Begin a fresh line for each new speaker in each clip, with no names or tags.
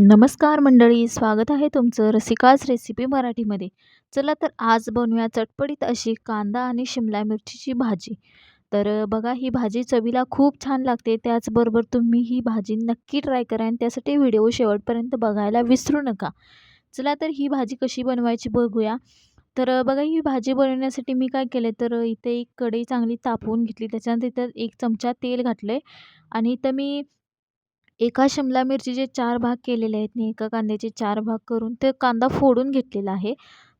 नमस्कार मंडळी, स्वागत आहे तुमचं रसिकाच रेसिपी मराठीमध्ये. चला तर आज बनवूया चटपटीत अशी कांदा आणि शिमला मिरचीची भाजी. तर बघा ही भाजी चवीला खूप छान लागते. त्याचबरोबर तुम्ही ही भाजी नक्की ट्राय करा आणि त्यासाठी व्हिडिओ शेवटपर्यंत बघायला विसरू नका. चला तर ही भाजी कशी बनवायची बघूया. तर बघा ही भाजी बनवण्यासाठी मी काय केलं तर इथे एक कढई चांगली तापवून घेतली. त्याच्यानंतर इथं एक चमचा तेल घातले आणि इथं मी एका शिमला मिरचीचे चार भाग केलेले आहेत आणि एका कांद्याचे चार भाग करून ते कांदा फोडून घेतलेला आहे.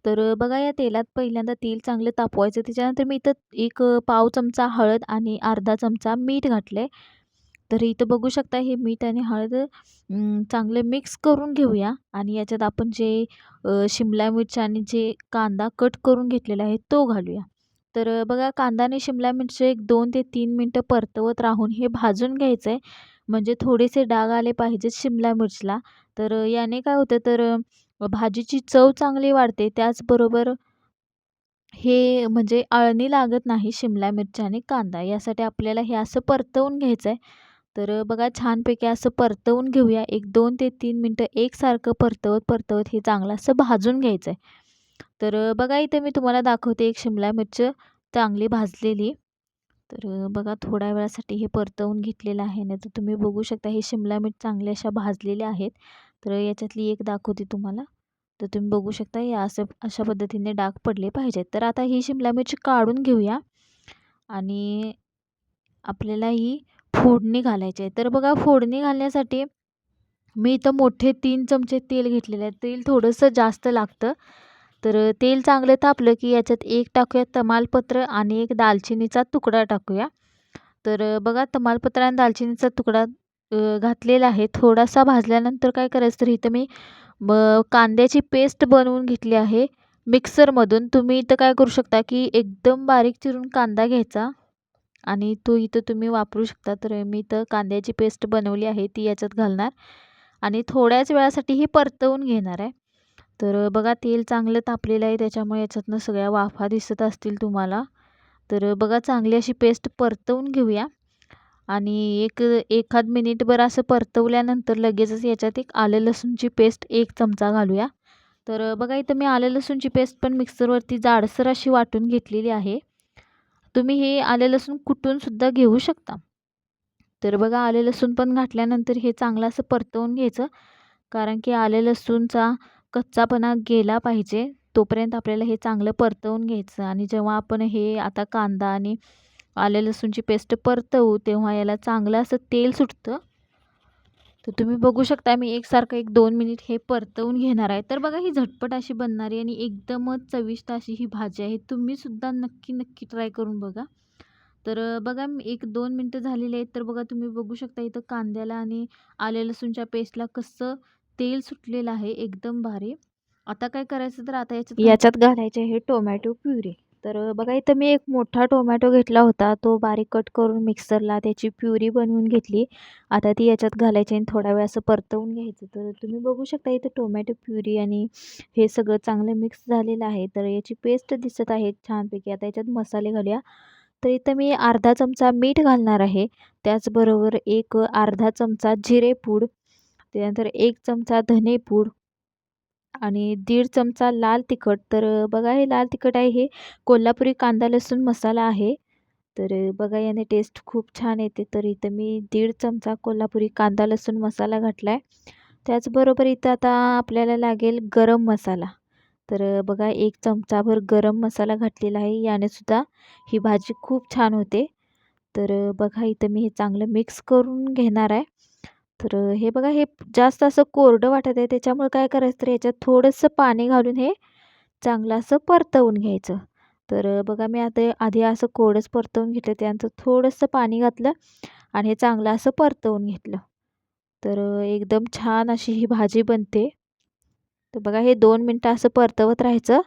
तर बघा या तेलात पहिल्यांदा तेल चांगलं तापवायचं. त्याच्यानंतर मी इथं एक पाव चमचा हळद आणि अर्धा चमचा मीठ घातले. तर इथं बघू शकता हे मीठ आणि हळद चांगले मिक्स करून घेऊया आणि याच्यात आपण जे शिमला मिरची आणि जे कांदा कट करून घेतलेला आहे तो घालूया. तर बघा कांदा आणि शिमला मिरची एक दोन ते तीन मिनटं परतवत राहून हे भाजून घ्यायचं आहे. म्हणजे थोडेसे डाग आले पाहिजेत शिमला मिरचीला. तर याने काय होतं तर भाजीची चव चांगली वाढते. त्याचबरोबर हे म्हणजे अळणी लागत नाही शिमला मिरची आणि कांदा. यासाठी आपल्याला हे असं परतवून घ्यायचं आहे. तर बघा छानपैकी असं परतवून घेऊया. एक दोन ते तीन मिनटं एकसारखं परतवत, परतवत हे चांगलं असं भाजून घ्यायचं आहे. तर बघा इथे मी तुम्हाला दाखवते एक शिमला मिरच चांगली भाजलेली. तर बघा थोड्या वेळासाठी हे परतवून घेतलेलं आहे. नाहीतर तुम्ही बघू शकता हे शिमला मिर्च चांगल्या अशा भाजलेल्या आहेत. तर याच्यातली एक दाखवते तुम्हाला. तर तुम्ही बघू शकता हे असं अशा पद्धतीने डाग पडले पाहिजेत. तर आता ही शिमला मिरची काढून घेऊया आणि आपल्याला ही फोडणी घालायची आहे. तर बघा फोडणी घालण्यासाठी मी इथं मोठे तीन चमचे तेल घेतलेले आहे. तेल थोडंसं जास्त लागतं. तर तेल चांगलं तापलं की याच्यात एक टाकूया तमालपत्र आणि एक दालचिनीचा तुकडा टाकूया. तर बघा तमालपत्र आणि दालचिनीचा तुकडा घातलेला आहे. थोडासा भाजल्यानंतर काय करायचं तर इथं मी ब कांद्याची पेस्ट बनवून घेतली आहे मिक्सरमधून. तुम्ही इथं काय करू शकता की एकदम बारीक चिरून कांदा घ्यायचा आणि तो इथं तुम्ही वापरू शकता. तर मी इथं कांद्याची पेस्ट बनवली आहे ती याच्यात घालणार आणि थोड्याच वेळासाठी ही परतवून घेणार आहे. तर बघा तेल चांगलं तापलेलं आहे त्याच्यामुळे याच्यातनं सगळ्या वाफा दिसत असतील तुम्हाला. तर बघा चांगली अशी पेस्ट परतवून घेऊया आणि एक एखाद मिनिटभर असं परतवल्यानंतर लगेचच याच्यात एक आलं लसूणची पेस्ट एक चमचा घालूया. तर बघा इथं मी आलं लसूणची पेस्ट पण मिक्सरवरती जाडसर अशी वाटून घेतलेली आहे. तुम्ही हे आलं लसूण कुटूनसुद्धा घेऊ शकता. तर बघा आले लसूण पण घातल्यानंतर हे चांगलं असं परतवून घ्यायचं. कारण की आले लसूणचा कच्चापणा गेला पाहिजे. तोपर्यंत आपल्याला हे चांगलं परतवून घ्यायचं आणि जेव्हा आपण हे आता कांदा आणि आले लसूणची पेस्ट परतवू तेव्हा याला चांगलं असं तेल सुटतं. तर तुम्ही बघू शकता मी एकसारखं एक दोन मिनिट हे परतवून घेणार आहे. तर बघा ही झटपट अशी बनणारी आणि एकदमच चविष्ट अशी ही भाजी आहे. तुम्हीसुद्धा नक्की, नक्की ट्राय करून बघा. तर बघा बघा एक दोन मिनटं झालेली आहेत. तर बघा तुम्ही बघू शकता इथं कांद्याला आणि आले लसूणच्या पेस्टला कसं तेल सुटलेलं आहे एकदम भारी. आता काय करायचं तर आता याच्यात याच्यात घालायचे आहे टोमॅटो प्युरी. तर बघा इथं मी एक मोठा टोमॅटो घेतला होता. तो बारीक कट करून मिक्सरला त्याची प्युरी बनवून घेतली. आता ती याच्यात घालायची आणि थोडा वेळ असं परतवून घ्यायचं. तर तुम्ही बघू शकता इथं टोमॅटो प्युरी आणि हे सगळं चांगलं मिक्स झालेलं आहे. तर याची पेस्ट दिसत आहे छानपैकी. आता याच्यात मसाले घालूया. तर इथं मी अर्धा चमचा मीठ घालणार आहे. त्याचबरोबर एक अर्धा चमचा जिरेपूड, त्यानंतर एक चमचा धनेपूड आणि दीड चमचा लाल तिखट. तर बघा हे लाल तिखट आहे हे कोल्हापुरी कांदा लसूण मसाला आहे. तर बघा याने टेस्ट खूप छान येते. तर इथं मी दीड चमचा कोल्हापुरी कांदा लसूण मसाला घातला आहे. त्याचबरोबर इथं आता आपल्याला लागेल गरम मसाला. तर बघा एक चमचाभर गरम मसाला घातलेला आहे. याने सुद्धा ही भाजी खूप छान होते. तर बघा इथं मी हे चांगलं मिक्स करून घेणार आहे. तर हे बघा हे जास्त असं कोरडं वाटत आहे त्याच्यामुळे काय करायचं तर याच्यात थोडंसं पाणी घालून हे चांगलं असं परतवून घ्यायचं. तर बघा मी आता आधी असं कोरडंच परतवून घेतलं. त्यानंतर थोडंसं पाणी घातलं आणि हे चांगलं असं परतवून घेतलं. तर एकदम छान अशी ही भाजी बनते. तर बघा हे दोन मिनटं असं परतवत राहायचं.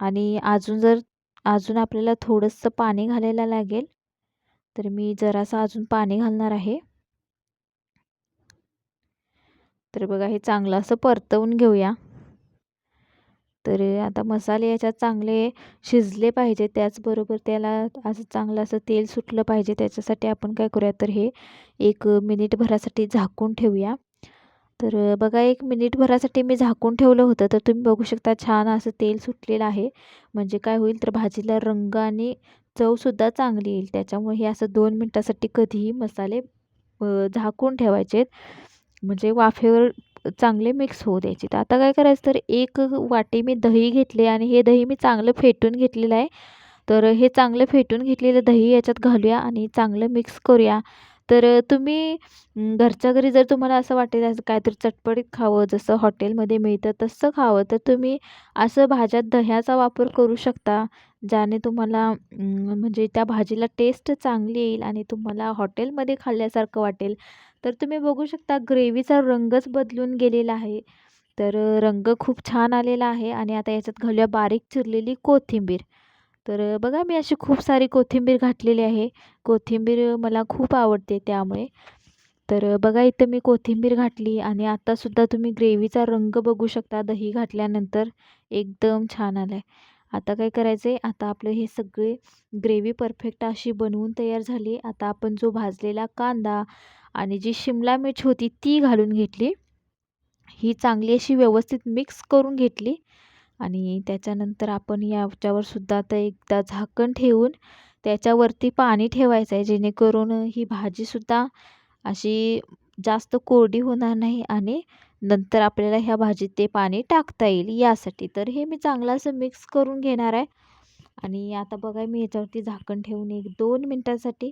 आणि अजून जर अजून आपल्याला थोडंसं पाणी घालायला लागेल. तर मी जरासं अजून पाणी घालणार आहे. तर बघा हे चांगलं असं परतवून घेऊया. तर आता मसाले याच्यात चांगले शिजले पाहिजे त्याचबरोबर त्याला असं चांगलं असं तेल सुटलं पाहिजे त्याच्यासाठी आपण काय करूया तर हे एक मिनिटभरासाठी झाकून ठेवूया तर बघा एक मिनिटभरासाठी मी झाकून ठेवलं होतं. तर तुम्ही बघू शकता छान असं तेल सुटलेलं आहे. म्हणजे काय होईल तर भाजीला रंग आणि चवसुद्धा चांगली येईल. त्याच्यामुळे हे असं दोन मिनटासाठी कधीही मसाले झाकून ठेवायचेत. म्हणजे वाफेवर चांगले मिक्स होऊ द्यायचे. तर आता काय करायचं तर एक वाटी मी दही घेतले आणि हे दही मी चांगलं फेटून घेतलेलं आहे. तर हे चांगलं फेटून घेतलेलं दही याच्यात घालूया आणि चांगलं मिक्स करूया. तर तुम्ही घरच्या घरी जर तुम्हाला असं वाटेल असं काहीतरी चटपटीत खावं जसं हॉटेलमध्ये मिळतं तसं खावं तर तुम्ही असं भाज्यात दह्याचा वापर करू शकता ज्याने तुम्हाला म्हणजे त्या भाजीला टेस्ट चांगली येईल आणि तुम्हाला हॉटेलमध्ये खाल्ल्यासारखं वाटेल. तर तुम्ही बघू शकता ग्रेव्हीचा रंगच बदलून गेलेला आहे. तर रंग खूप छान आलेला आहे आणि आता याच्यात घालूया बारीक चिरलेली कोथिंबीर. तर बघा मी अशी खूप सारी कोथिंबीर घातलेली आहे. कोथिंबीर मला खूप आवडते त्यामुळे. तर बघा इथं मी कोथिंबीर घातली आणि आत्तासुद्धा तुम्ही ग्रेव्हीचा रंग बघू शकता दही घातल्यानंतर. एकदम छान आला आहे आता काय करायचं आहे आता आपलं हे सगळे ग्रेव्ही परफेक्ट अशी बनवून तयार झाली. आता आपण जो भाजलेला कांदा आणि जी शिमला मिरची होती ती घालून घेतली. ही चांगली अशी व्यवस्थित मिक्स करून घेतली. आणि त्याच्यानंतर आपण याच्यावर सुद्धा आता एकदा झाकण ठेवून त्याच्यावरती पाणी ठेवायचं आहे जेणेकरून ही भाजीसुद्धा अशी जास्त कोरडी होणार नाही आणि नंतर आपल्याला ह्या भाजीत ते पाणी टाकता येईल. यासाठी तर हे मी चांगलं असं मिक्स करून घेणार आहे. आणि आता बघा मी याच्यावरती झाकण ठेवून एक दोन मिनटासाठी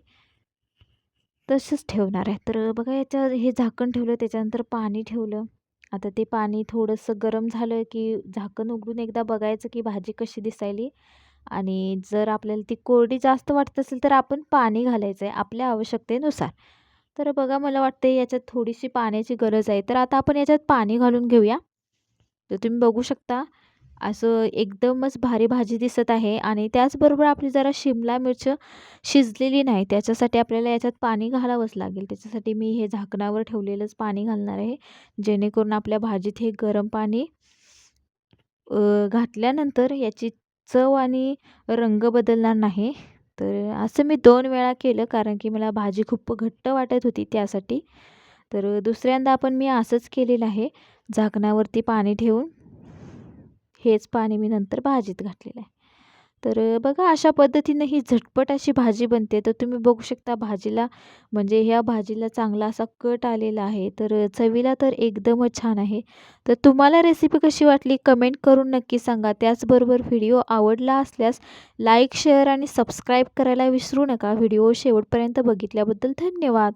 तसंच ठेवणार आहे. तर बघा याच्या हे झाकण ठेवलं त्याच्यानंतर पाणी ठेवलं. आता ते पाणी थोडंसं गरम झालं की झाकण उघडून एकदा बघायचं की भाजी कशी दिसायली. आणि जर आपल्याला ती कोरडी जास्त वाटत असेल तर आपण पाणी घालायचं आहे आपल्या आवश्यकतेनुसार. तर बघा मला वाटते याच्यात थोडीशी पाण्याची गरज आहे. तर आता आपण याच्यात पाणी घालून घेऊया. तर तुम्ही बघू शकता असं एकदमच भारी भाजी दिसत आहे आणि त्याचबरोबर आपली जरा शिमला मिरच शिजलेली नाही त्याच्यासाठी आपल्याला याच्यात पाणी घालावंच लागेल. त्याच्यासाठी मी हे झाकणावर ठेवलेलंच पाणी घालणार आहे जेणेकरून आपल्या भाजीत हे गरम पाणी घातल्यानंतर याची चव आणि रंग बदलणार नाही. तर असं मी दोन वेळा केलं कारण की मला भाजी खूप घट्ट वाटत होती त्यासाठी. तर दुसऱ्यांदा आपण मी असंच केलेलं आहे झाकणावरती पाणी ठेवून. हेच पाणी मी नंतर भाजीत घातलेलं आहे. तर बघा अशा पद्धतीनं ही झटपट अशी भाजी बनते. तर तुम्ही बघू शकता भाजीला म्हणजे ह्या भाजीला चांगला असा कट आलेला आहे. तर चवीला तर एकदमच छान आहे. तर तुम्हाला रेसिपी कशी वाटली कमेंट करून नक्की सांगा. त्याचबरोबर व्हिडिओ आवडला असल्यास लाईक शेअर आणि सबस्क्राईब करायला विसरू नका. व्हिडिओ शेवटपर्यंत बघितल्याबद्दल धन्यवाद.